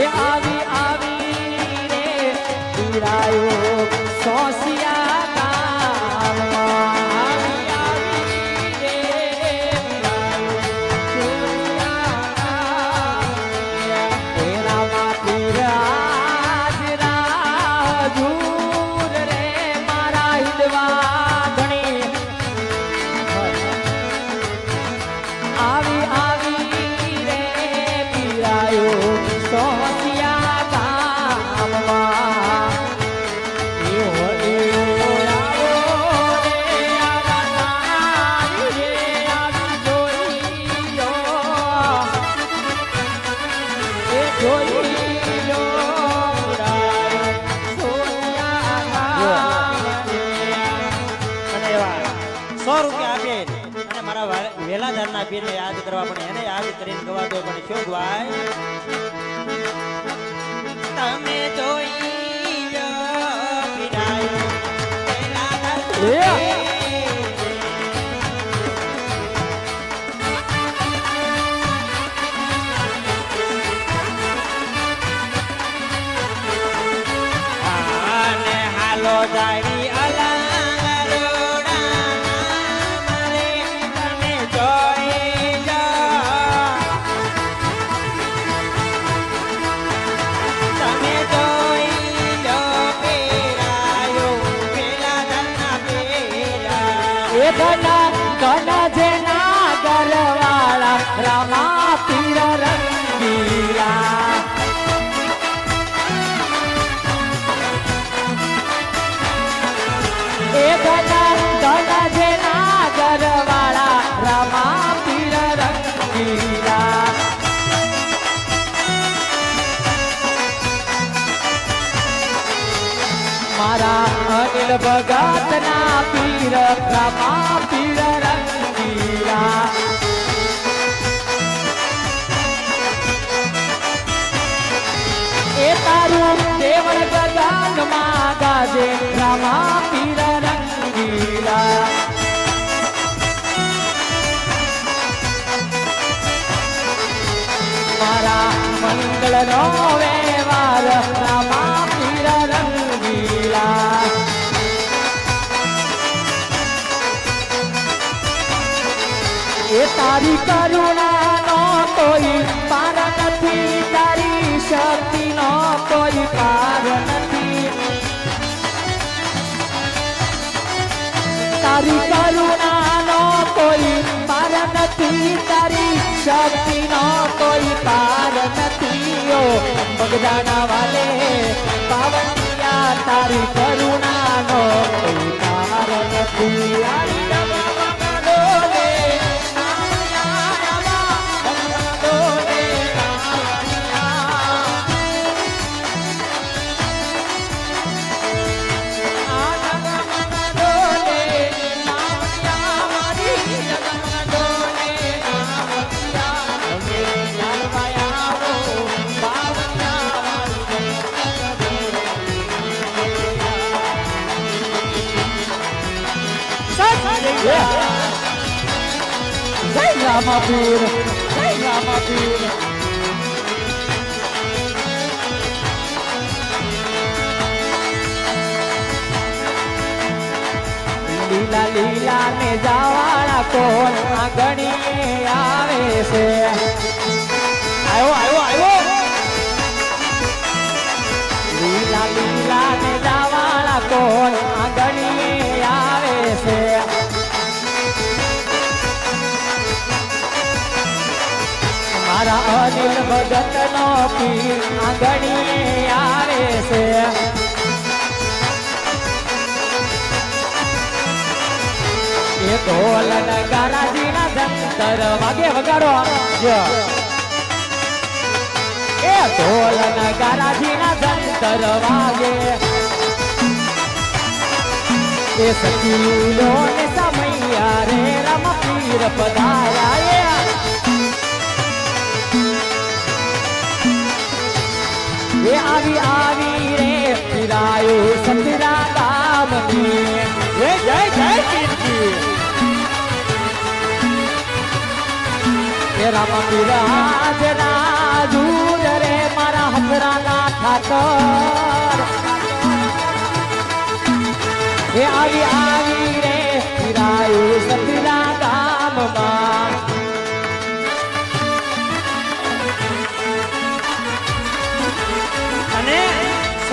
આવી આવી રે પીડાયો સોસિયા કરવા પણ એને યાદ કરીને ગવા દો પણ શું ગવાય તમે જોઈ પીરાયો ઘના ઘના જેના ગરવાળા રામા તારું દેવળ ગગનમાં ગાજે રામા તારી કરુણાનો કોઈ પાર નથી, તારી શક્તિ નો કોઈ પાર નથી. ઓ બગદાના વાલે, પાવનિયા, તારી કરુણાનો કોઈ પાર નથી. રામાપીર. રામાપીર. લીલા લીલા ને જાવાળા કોણ આંગણીએ આવે છે? આવ્યો આવ્યો આવ્યો લીલા લીલા ને જાવાળા કોણ મારા અનિલ ભગત નો પીર આંગણીએ આવે છે. એ ઢોલ નગારાજી ના ધંતર વાગે વગાડો એ ઢોલ નગારાજી ના ધંતર વાગે. એ સખીલો ને સમૈયા રે રમ પીર પધાર્યા. આવી આવી રે, પીરાયો સતરા ગામની જય જય જય કીર્તિ. એ રામ પીર હાજરા દૂર રે, મારા હમ ખાતર. એ આવી આવી રે ફિરાયું સતીના ગામમાં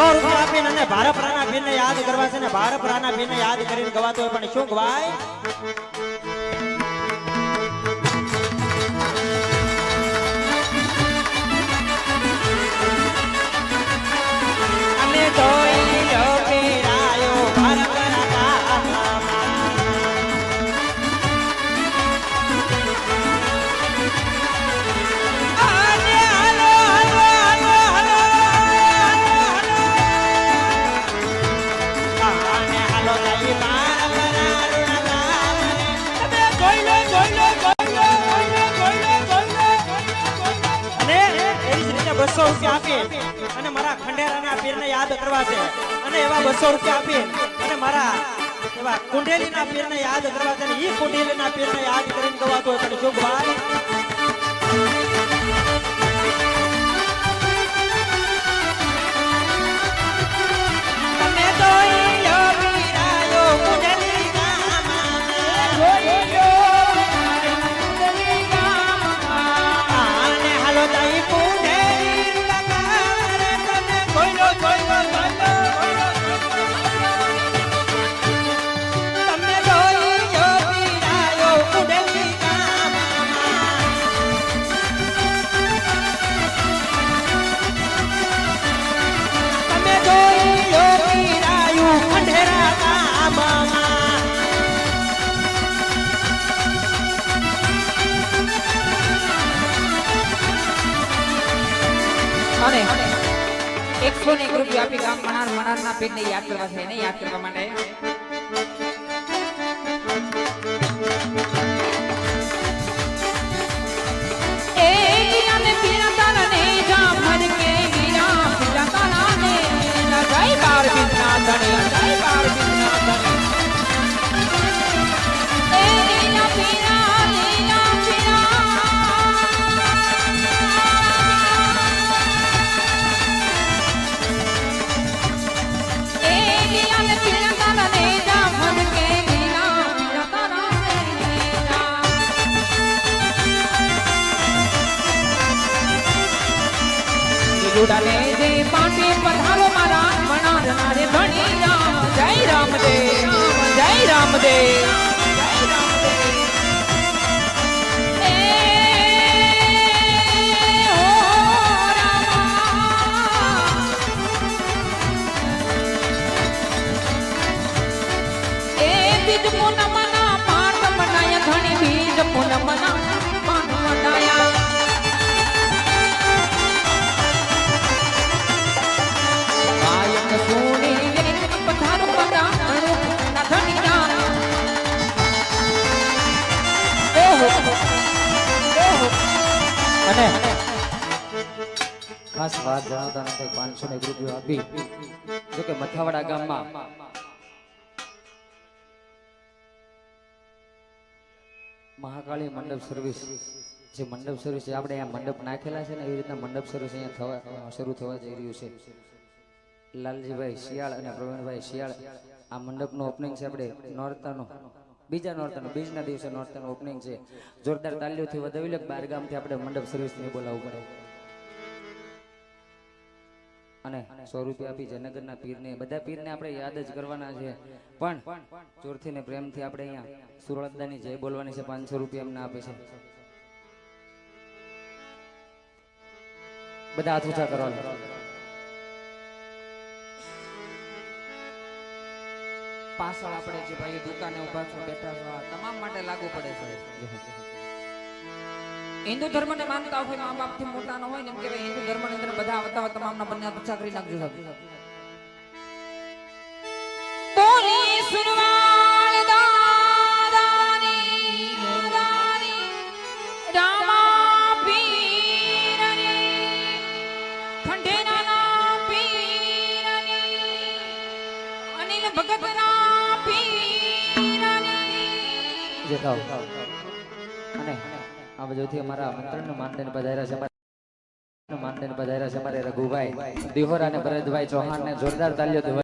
આપીને અને ભારપરાના પીરને યાદ કરવા છે ને ભારપરાના બેન યાદ કરીને ગવાતો હોય પણ શું ગવાય? બસો રૂપિયા આપી અને મારા ખંડેરાના પીરને યાદ કરવા છે. અને એવા બસો રૂપિયા આપી અને મારા એવા કુંડેલીના પીરને યાદ કરવા છે અને ઈ કુંડેલીના પીરને યાદ કરીને ગવાતો હોય પણ શુભ ભાઈ અને એકસો ને એક રૂપિયા આપી ગામ ના મણારના પીરને યાદ કરવા છે એને યાદ કરવા માટે. લીલુડાને જે પાટી પધારો મારા મનારના રે જય રામ જય રામદેવ. જય રામદેવ જય ખાસ વાત જણાવતા નથી પાંચસો ને રૂપિયો આપી. જો કે મથાવાડા ગામમાં મહાકાળી મંડપ સર્વિસ જે મંડપ સર્વિસ છે આપણે અહીંયા મંડપ નાખેલા છે ને, એવી રીતના મંડપ સર્વિસ અહીંયા થવા શરૂ થવા જઈ રહ્યું છે. લાલજીભાઈ શિયાળ અને પ્રવીણભાઈ શિયાળ, આ મંડપનું ઓપનિંગ છે આપણે નોરતાનું, બીજા નોરતાનું, બીજના દિવસે નોરતાનું ઓપનિંગ છે. જોરદાર તાલીઓથી વધાવી લે બાર ગામથી આપણે મંડપ સર્વિસને બોલાવવું પડે. અને સો રૂપિયા આપી જયનગરના પીરને. બધા પીરને આપણે યાદ જ કરવાના છે. પણ જોરથી ને પ્રેમથી આપણે અહીંયા સુરળદાની જય બોલવાની છે. પાંચસો રૂપિયા એમને આપે છે. બધા હાથ ઊંચા કરવાના પાછળ આપણે જે ભાઈ દુકાને ઊભા છો, બેઠા છો તમામ માટે લાગુ પડે છે. હિન્દુ ધર્મને માનતા હોય, મા બાપથી મોટા ન હોય ને એમ કે હિન્દુ હિન્દુ ધર્મની અંદર બધા આવતા હોય, તમામના બંને ઊંચા કરી નાખજો સાહેબ. બોલી સુરવાળ દાદાની દાદાની રામા પીરની આ બાજુથી અમારા મંત્રને માનદેને પધાર્યા છે. માન માંડીને પધાર્યા છે અમારે રઘુભાઈ, દિહોરા અને ભરતભાઈ ચૌહાણ ને જોરદાર તાલીઓ